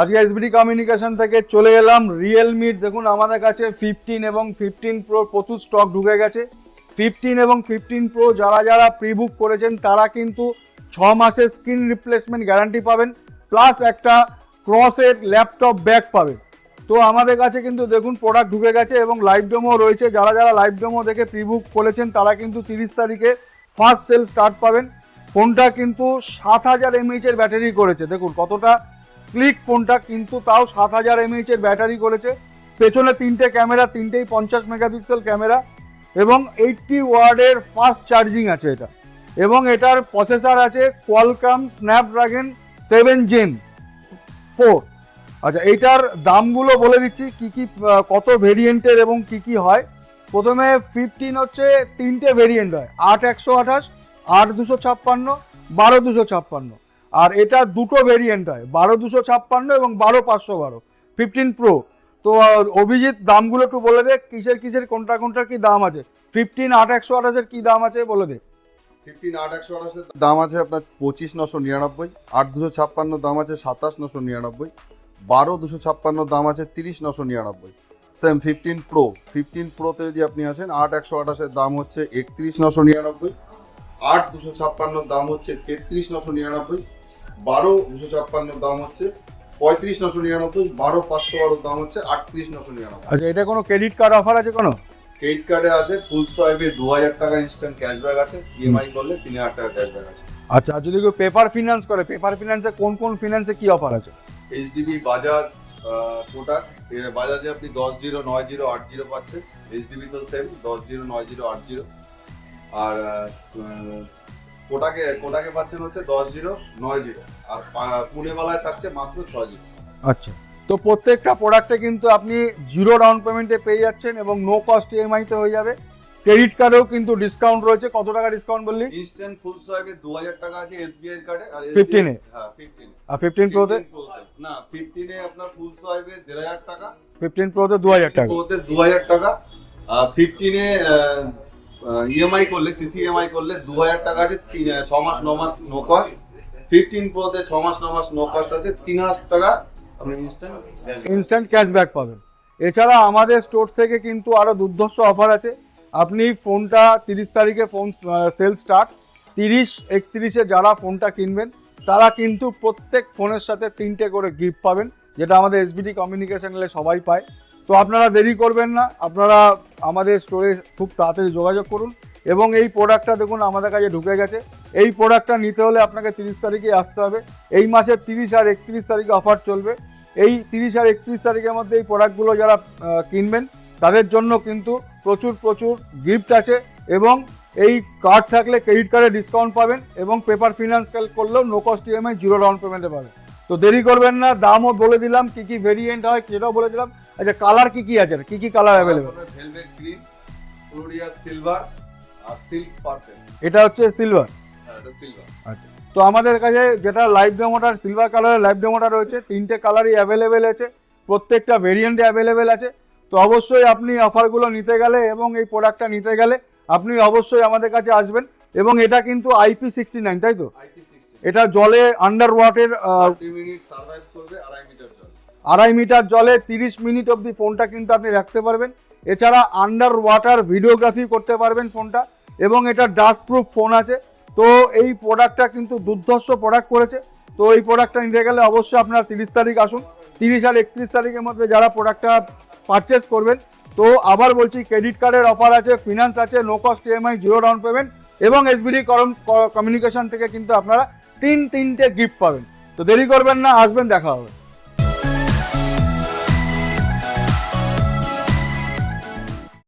আজকে SBD communication থেকে চলে এলাম রিয়েলমির দেখুন, আমাদের কাছে ফিফটিন এবং ফিফটিন প্রো প্রচুর স্টক ঢুকে গেছে। ফিফটিন এবং ফিফটিন প্রো যারা যারা প্রি বুক করেছেন, তারা কিন্তু ছ মাসের স্ক্রিন রিপ্লেসমেন্ট গ্যারান্টি পাবেন প্লাস একটা ক্রসের ল্যাপটপ ব্যাগ পাবেন। তো আমাদের কাছে কিন্তু দেখুন প্রোডাক্ট ঢুকে গেছে এবং লাইভ ডেমো রয়েছে। যারা যারা লাইভ ডেমো দেখে প্রি বুক করেছেন, তারা কিন্তু তিরিশ তারিখে ফার্স্ট সেল স্টার্ট পাবেন। ফোনটা কিন্তু সাত হাজার এমএইচ এর ব্যাটারি করেছে। দেখুন কতটা স্লিক ফোনটা কিন্তু তাও সাত হাজার এমএইচ এর ব্যাটারি করেছে। পেছনে তিনটে ক্যামেরা তিনটেই পঞ্চাশ মেগাপিক্সেল ক্যামেরা এবং এইটটি ওয়ার্ডের ফাস্ট চার্জিং আছে এটা। এবং এটার প্রসেসার আছে Qualcomm Snapdragon seven gen four আচ্ছা এইটার দামগুলো বলে দিচ্ছি, কি কি কত ভেরিয়েন্টের এবং কি কি হয়। প্রথমে ফিফটিন হচ্ছে, তিনটে ভেরিয়েন্ট হয়। আট একশো আঠাশ, আট দুশো ছাপ্পান্ন, বারো দুশো ছাপ্পান্ন। আর এটা দুটো ভেরিয়েন্ট হয়, বারো দুশো ছাপ্পান্ন এবং বারো পাঁচশো বারো। ফিফটিন প্রো তো অভিজিৎ, দামগুলো একটু বলে দে, কিসের কিসের, কোনটা কোনটার কি দাম আছে? ফিফটিন আট একশো আঠাশের কি দাম আছে বলে দে। ফিফটিন আট একশো আঠাশের দাম আছে আপনার পঁচিশ নশো নিরানব্বই, আট দুশো ছাপ্পান্ন দাম আছে সাতাশ নশো নিরানব্বই। বারো দুশো ছাপ্পান্ন দাম আছে তিরিশ নশো নিরানব্বই। সেম ফিফটিন প্রো ফিফটিন প্রোতে যদি আপনি আসেন আট একশো আঠাশের দাম হচ্ছে একত্রিশ নশো নিরানব্বই। আট দুশো ছাপ্পান্নর দাম হচ্ছে তেত্রিশ নশো নিরানব্বই। বারো দুশো ছাপ্পান্নর দাম হচ্ছে পঁয়ত্রিশ নশো নিরানব্বই। বারো পাঁচশো বারোর দাম হচ্ছে আটত্রিশ নশো নিরানব্বই। আচ্ছা এটা কোনো ক্রেডিট কার্ড অফার আছে কোনো? ক্রেডিট কার্ডে আছে ফুল সোয়াইপে দু হাজার টাকা ইনস্ট্যান্ট ক্যাশব্যাক আছে। ইএমআই করলে তিন হাজার টাকা ক্যাশব্যাক আছে। আচ্ছা যদি কেউ পেপার ফিনান্স করে পেপার ফিনান্সে কোন কোন ফিনান্সে কি অফার আছে? এইচডিবি বাজাজ কোটাক বাজাজে আপনি দশ জিরো নয় জিরো আট জিরো পাচ্ছেন। এইচডিবি তো সেম দশ জিরো নয় জিরো আট জিরো। আর কোটাকে কোটাকে পাচ্ছেন হচ্ছে দশ জিরো নয় জিরো। আর পুনেওয়ালায় থাকছে মাত্র ছ জিরো। আচ্ছা। তো প্রত্যেকটা প্রোডাক্টে কিন্তু আপনি জিরো ডাউন পেমেন্টে পেয়ে যাচ্ছেন এবং নো কস্ট ইএমআইতে হয়ে যাবে। ক্রেডিট কার্ডেও কিন্তু ডিসকাউন্ট রয়েছে। কত টাকা ডিসকাউন্ট বললি? ইনস্ট্যান্ট ফুল সোয়াইপে দু হাজার টাকা আছে এসবিআই কার্ডে আর 15 এ? হ্যাঁ ফিফটিন আর ফিফটিন প্রোতে না ফিফটিনে আপনার ফুল টাকা। ফিফটিন প্রোতে দু হাজার টাকা। ওতে দু হাজার টাকা। আর ফিফটিনে ইএমআই করলে সিসিএমআই করলে দু হাজার টাকা আছে তিন- আহ, ছ মাস ন মাস নো কস্ট ফিফটিন প্রোতে ছ মাস ন মাস নো কস্ট আছে তিন হাজার টাকা আপনি ইনস্ট্যান্ট ইনস্ট্যান্ট ক্যাশব্যাক পাবেন। এছাড়া আমাদের স্টোর থেকে কিন্তু আরও দুর্ধর্ষ অফার আছে। আপনি ফোনটা তিরিশ তারিখে ফোন সেল স্টার্ট তিরিশ একত্রিশে যারা ফোনটা কিনবেন তারা কিন্তু প্রত্যেক ফোনের সাথে তিনটে করে গিফট পাবেন, যেটা আমাদের এসবিডি কমিউনিকেশনে সবাই পায়। তো আপনারা দেরি করবেন না, আপনারা আমাদের স্টোরে খুব তাড়াতাড়ি যোগাযোগ করুন এবং এই প্রোডাক্টটা দেখুন আমাদের কাছে ঢুকে গেছে। এই প্রোডাক্টটা নিতে হলে আপনাকে তিরিশ তারিখে আসতে হবে। এই মাসের তিরিশ আর একত্রিশ তারিখে অফার চলবে। এই তিরিশ আর একত্রিশ তারিখের মধ্যে এই প্রোডাক্টগুলো যারা কিনবেন, তাদের জন্য কিন্তু প্রচুর প্রচুর গিফট আছে এবং এই কার্ড থাকলে ক্রেডিট কার্ডে ডিসকাউন্ট পাবেন এবং পেপার ফিনান্স করলেও no cost EMI zero down পেমেন্টে পাবেন। তো দেরি করবেন না দামও বলে দিলাম কি কি ভেরিয়েন্ট হয় সেটাও বলে দিলাম। আচ্ছা কালার কি কি আছে? কি কি কালার অ্যাভেলেবেল ভেলভেট গ্রিন ফ্লোরিয়া সিলভার আর সিল্ক পার্পেল এটা হচ্ছে সিলভার হ্যাঁ এটা সিলভার তো আমাদের কাছে যেটা লাইভ ডেমোটার সিলভার কালারের লাইভ ডেমোটা রয়েছে তিনটে কালারই অ্যাভেলেবেল আছে প্রত্যেকটা ভেরিয়েন্টে অ্যাভেলেবেল আছে। তো অবশ্যই আপনি অফারগুলো নিতে গেলে এবং এই প্রোডাক্টটা নিতে গেলে আপনি অবশ্যই আমাদের কাছে আসবেন এবং এটা কিন্তু আইপি সিক্সটি নাইন তাই তো? এটা জলে আন্ডার ওয়াটের আড়াই মিটার জলে। তিরিশ মিনিট অবধি ফোনটা কিন্তু আপনি রাখতে পারবেন। এছাড়া আন্ডার ওয়াটার ভিডিওগ্রাফি করতে পারবেন ফোনটা এবং এটা ডাস্ট প্রুফ ফোন আছে। তো এই প্রোডাক্টটা কিন্তু দুর্ধর্ষ প্রোডাক্ট করেছে। তো এই প্রোডাক্টটা নিতে গেলে অবশ্যই আপনার তিরিশ তারিখ আসুন। তিরিশ আর একত্রিশ তারিখের মধ্যে যারা প্রোডাক্টটা পারচেস করবেন তো আবার বলছি ক্রেডিট কার্ডের অফার আছে ফিনান্স আছে no cost EMI zero down payment এবং এসবিডি করম কমিউনিকেশন থেকে কিন্তু আপনারা তিন তিনটে গিফট পাবেন। তো দেরি করবেন না, আসবেন, দেখা হবে।